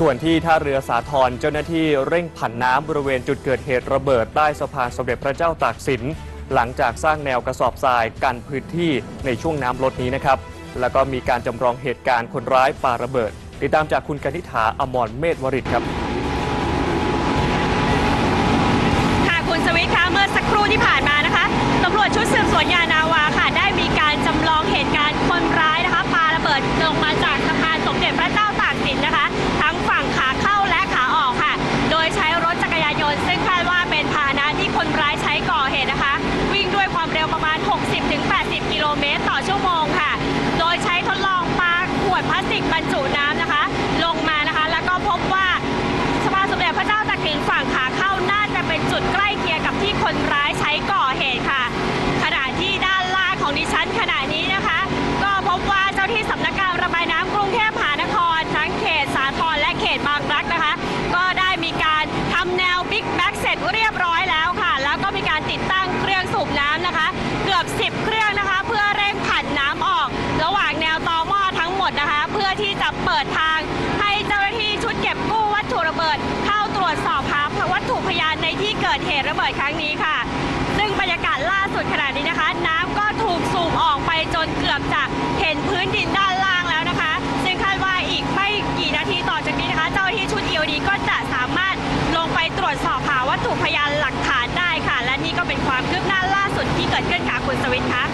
ส่วนที่ท่าเรือสาทรเจ้าหน้าที่เร่งผันน้ำบริเวณจุดเกิดเหตุระเบิดใต้สะพานสมเด็จพระเจ้าตากสิน หลังจากสร้างแนวกระสอบทรายกันพื้นที่ในช่วงน้ำลดนี้นะครับ แล้วก็มีการจำลองเหตุการณ์คนร้ายปาระเบิด ติดตามจากคุณกนิษฐาอมรเมธวริตครับค่ะคุณสวิทย์คะเมื่อสักครู่ที่ผ่านมานะคะตำรวจชุดสืบสวนยาน บรรจุน้ำนะคะ ที่เกิดเหตุระเบิดครั้งนี้ค่ะ ซึ่งบรรยากาศล่าสุดขณะนี้นะคะ น้ำก็ถูกสูบออกไปจนเกือบจะเห็นพื้นดินด้านล่างแล้วนะคะ ซึ่งคาดว่าอีกไม่กี่นาทีต่อจากนี้นะคะ เจ้าที่ชุด EOD ก็จะสามารถลงไปตรวจสอบหาวัตถุพยานหลักฐานได้ค่ะ และนี่ก็เป็นความคืบหน้าล่าสุดที่เกิดขึ้นค่ะคุณสวิทย์คะ